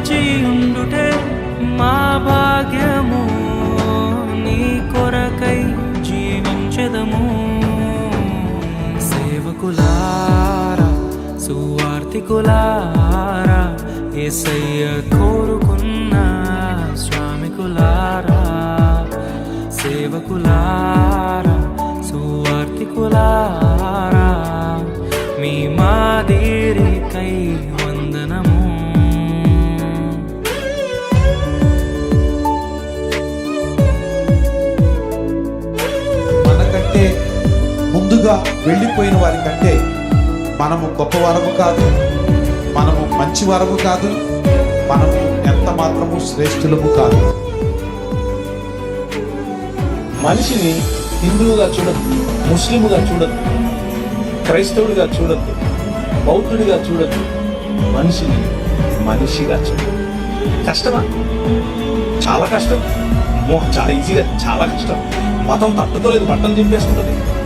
నిలచి ఉండుటే మా భాగ్యము నీ కొరకై జీవించదము. సేవకులారా సువార్తికులారా ఏసయ్య కోరుకున్న శ్రామికులారా సేవకులారా సువార్తికులారా మీ మాదిరికై వందనము. ముందుగా వెళ్ళిపోయిన వారి కంటే మనము గొప్పవారము కాదు మనము మంచి వరము కాదు మనము ఎంత మాత్రము శ్రేష్ఠులము కాదు. మనిషిని హిందువుగా చూడద్దు ముస్లిముగా చూడద్దు క్రైస్తవుడిగా చూడద్దు బౌద్ధుడిగా చూడద్దు మనిషిని మనిషిగా చూడద్దు. కష్టమా? చాలా కష్టం. మోహ చాలా ఈజీగా చాలా కష్టం. మతం తట్టుకోలేదు బట్టలు చింపేసుకుంటుంది.